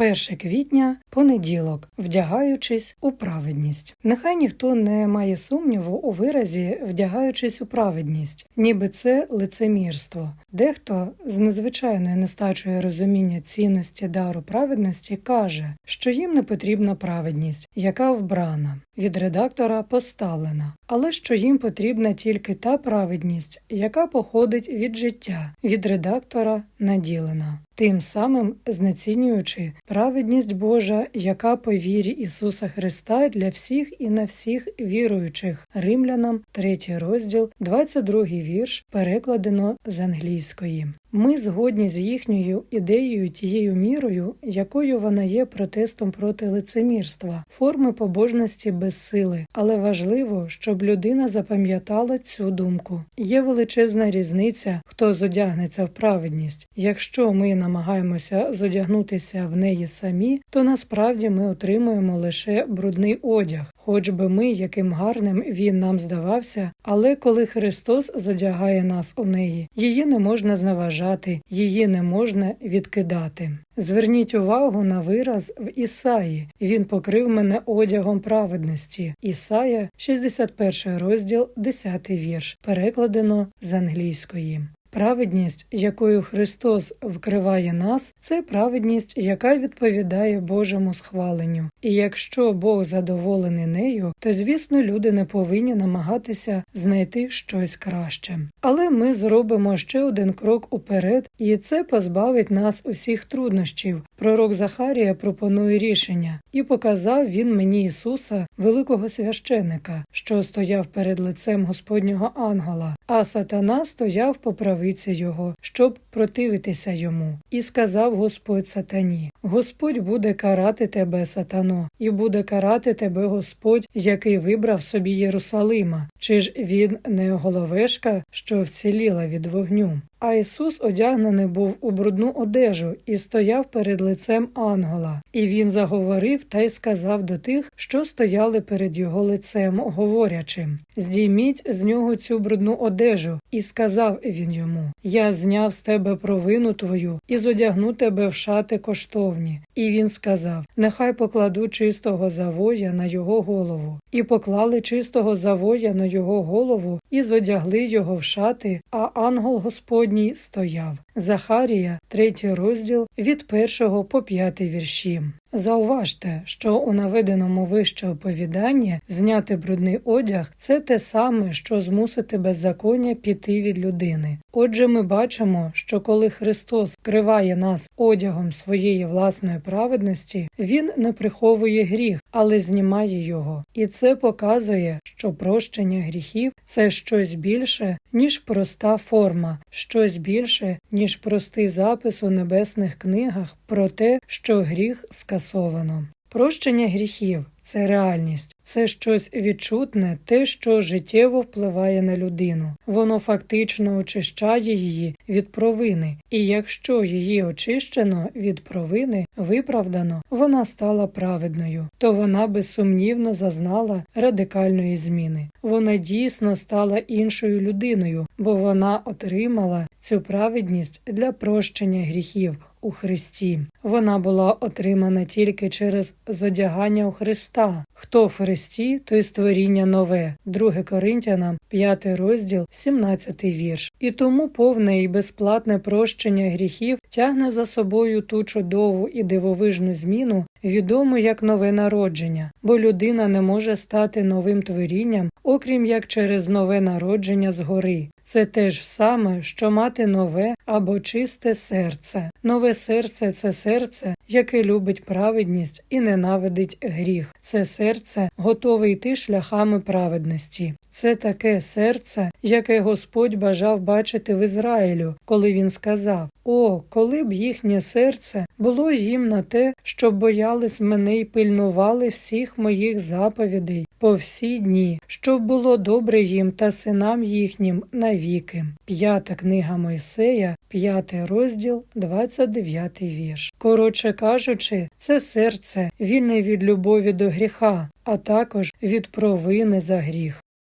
1 квітня, понеділок, вдягаючись у праведність. Нехай ніхто не має сумніву у виразі, вдягаючись у праведність, ніби це лицемірство. Дехто з незвичайною нестачою розуміння цінності дару праведності каже, що їм не потрібна праведність, яка вбрана, від редактора поставлена, але що їм потрібна тільки та праведність, яка походить від життя, від редактора наділена тим самим знецінюючи праведність Божа, яка по вірі Ісуса Христа для всіх і на всіх віруючих, римлянам, 3 розділ, 22 вірш, перекладено з англійської. Ми згодні з їхньою ідеєю тією мірою, якою вона є протестом проти лицемірства, форми побожності без сили, але важливо, щоб людина запам'ятала цю думку. Є величезна різниця, хто зодягнеться в праведність. Якщо ми намагаємося зодягнутися в неї самі, то насправді ми отримуємо лише брудний одяг, хоч би ми, яким гарним він нам здавався, але коли Христос зодягає нас у неї, її не можна зневажати, її не можна відкидати. Зверніть увагу на вираз в Ісаї. Він покрив мене одягом праведності. Ісая, 61 розділ, 10 вірш, перекладено з англійської. Праведність, якою Христос вкриває нас, це праведність, яка відповідає Божому схваленню. І якщо Бог задоволений нею, то звісно люди не повинні намагатися знайти щось краще. Але ми зробимо ще один крок уперед, і це позбавить нас усіх труднощів. Пророк Захарія пропонує рішення, і показав він мені Ісуса, великого священика, що стояв перед лицем Господнього ангела, а сатана стояв по правиці його, щоб противитися йому. І сказав Господь сатані: Господь буде карати тебе, сатано, і буде карати тебе Господь, який вибрав собі Єрусалима. Чи ж він не головешка, що вціліла від вогню? А Ісус одягнений був у брудну одежу і стояв перед лицем ангела, і він заговорив та й сказав до тих, що стояли перед його лицем, говорячи Здійміть з нього цю брудну одежу, і сказав він йому: Я зняв з тебе провину твою і зодягну тебе в шати коштовні. І він сказав: Нехай покладу чистого завоя на його голову, і поклали чистого завоя на його голову, і зодягли його в шати, а ангел Господній стояв. Захарія, третій розділ від першого по п'ятий вірші. Зауважте, що у наведеному вище оповіданні зняти брудний одяг це те саме, що змусити беззаконня піти від людини. Отже, ми бачимо, що коли Христос криває нас одягом своєї власної праведності, Він не приховує гріх, але знімає його. І це показує, що прощення гріхів це щось більше, ніж проста форма, щось більше, ніж простий запис у небесних книгах про те, що гріх скасовано. Прощення гріхів це реальність, це щось відчутне, те, що життєво впливає на людину. Воно фактично очищає її від провини, і якщо її очищено від провини, виправдано, вона стала праведною, то вона безсумнівно зазнала радикальної зміни. Вона дійсно стала іншою людиною, бо вона отримала цю праведність для прощення гріхів у Христі. Вона була отримана тільки через зодягання у Христа. Хто в Христі, той створіння нове, 2 Коринтянам, 5 розділ, 17 вірш. І тому повне і безплатне прощення гріхів тягне за собою ту чудову і дивовижну зміну, відому як нове народження, бо людина не може стати новим творінням, окрім як через нове народження згори. Це те ж саме, що мати нове або чисте серце. Нове серце це серце, яке любить праведність і ненавидить гріх. Це серце готове йти шляхами праведності. Це таке серце, яке Господь бажав бачити в Ізраїлю, коли він сказав: О, коли б їхнє серце було їм на те, щоб боялись мене й пильнували всіх моїх заповідей по всі дні, щоб було добре їм та синам їхнім навіки. П'ята книга Мойсея, п'ятий розділ, 29 вірш. Коротше кажучи, це серце вільне від любові до гріха, а також від провини за гріх.